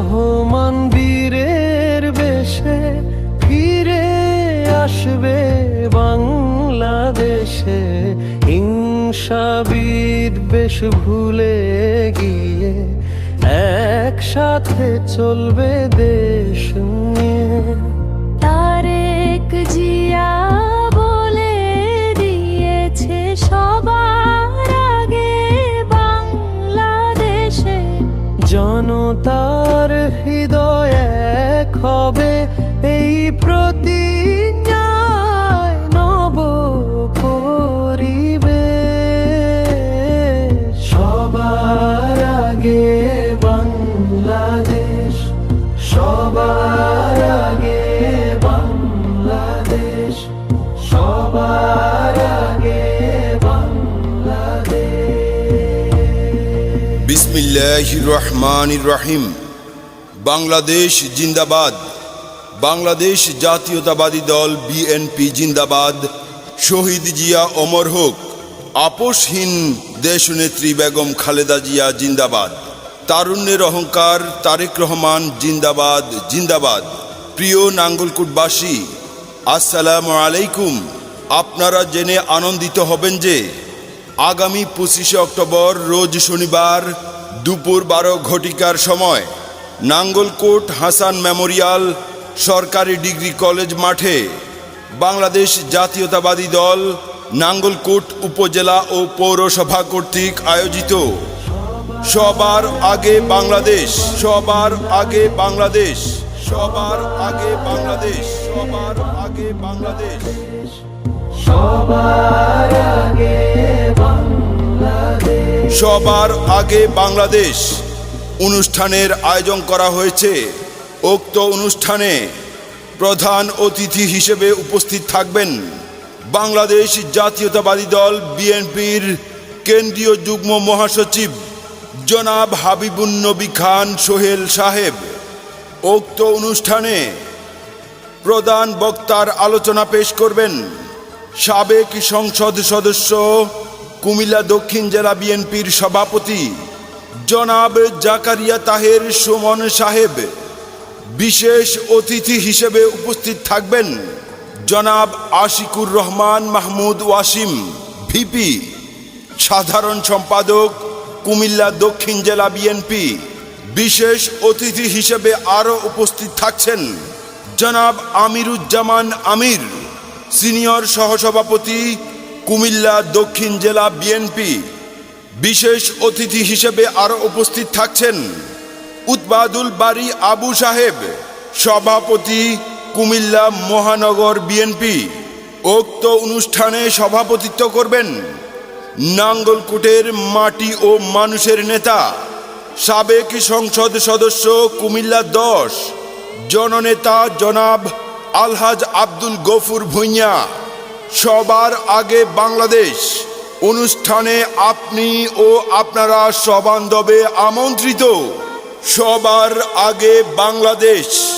রহমান বীরের বেশে ফিরে আসবে বাংলাদেশে। হিংসাবিদ বেশ ভুলে গিয়ে একসাথে চলবে দেশ নিয়ে। জনতার হৃদয় এক হবে এই প্রতিজ্ঞায় নব সবার আগে বাংলাদেশ সবার বাংলাদেশ সবার আগে বিসমিল্লাহ রহমান রহিম বাংলাদেশ জিন্দাবাদ। বাংলাদেশ জাতীয়তাবাদী দল বিএনপি জিন্দাবাদ। শহীদ জিয়া অমর হোক। আপোষহীন দেশনেত্রী বেগম খালেদা জিয়া জিন্দাবাদ। তারুণ্যের অহংকার তারেক রহমান জিন্দাবাদ জিন্দাবাদ। প্রিয় নাঙ্গলকুটবাসী, আসসালামু আলাইকুম। আপনারা জেনে আনন্দিত হবেন যে আগামী পঁচিশে অক্টোবর, রোজ শনিবার দুপুর বারো ঘটিকার সময় নাঙ্গলকোট হাসান মেমোরিয়াল সরকারি ডিগ্রি কলেজ মাঠে বাংলাদেশ জাতীয়তাবাদী দল নাঙ্গলকোট উপজেলা ও পৌরসভা কর্তৃক আয়োজিত সবার আগে বাংলাদেশ, সবার আগে বাংলাদেশ, সবার আগে বাংলাদেশ, সবার আগে বাংলাদেশ। সবার সবার আগে বাংলাদেশ অনুষ্ঠানের আয়োজন করা হয়েছে। উক্ত অনুষ্ঠানে প্রধান অতিথি হিসেবে উপস্থিত থাকবেন বাংলাদেশ জাতীয়তাবাদী দল বিএনপির কেন্দ্রীয় যুগ্ম মহাসচিব জনাব হাবিবুন নবী খান সোহেল সাহেব। উক্ত অনুষ্ঠানে প্রধান বক্তার আলোচনা পেশ করবেন সাবেক সংসদ সদস্য কুমিল্লা দক্ষিণ জেলা বিএনপির সভাপতি জনাব জাকারিয়া তাহের সুমন সাহেব। বিশেষ অতিথি হিসেবে উপস্থিত থাকবেন জনাব আশিকুর রহমান মাহমুদ ওয়াসিম, ভিপি। সাধারণ সম্পাদক কুমিল্লা দক্ষিণ জেলা বিএনপি। বিশেষ অতিথি হিসেবে আরও উপস্থিত থাকছেন জনাব আমিরুজ্জামান আমির, সিনিয়র সহসভাপতি কুমিল্লা দক্ষিণ জেলা বিএনপি বিশেষ অতিথি হিসেবে আরও উপস্থিত থাকছেন উৎবাদুল বাড়ি আবু সাহেব, সভাপতি কুমিল্লা মহানগর বিএনপি। উক্ত অনুষ্ঠানে সভাপতিত্ব করবেন নাঙ্গলকোটের মাটি ও মানুষের নেতা, সাবেক সংসদ সদস্য কুমিল্লা দশ, জননেতা জনাব আলহাজ আব্দুল গফুর ভুঁইয়া। সবার আগে বাংলাদেশ। অনুষ্ঠানে আপনি ও আপনারা সবান্ধবে আমন্ত্রিত। সবার আগে বাংলাদেশ।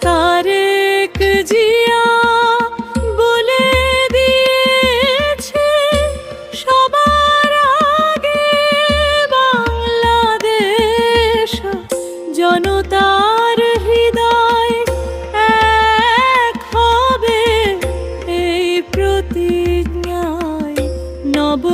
তারেক জিয়া জনতার হৃদয় এক এই প্রতিজ্ঞায় নব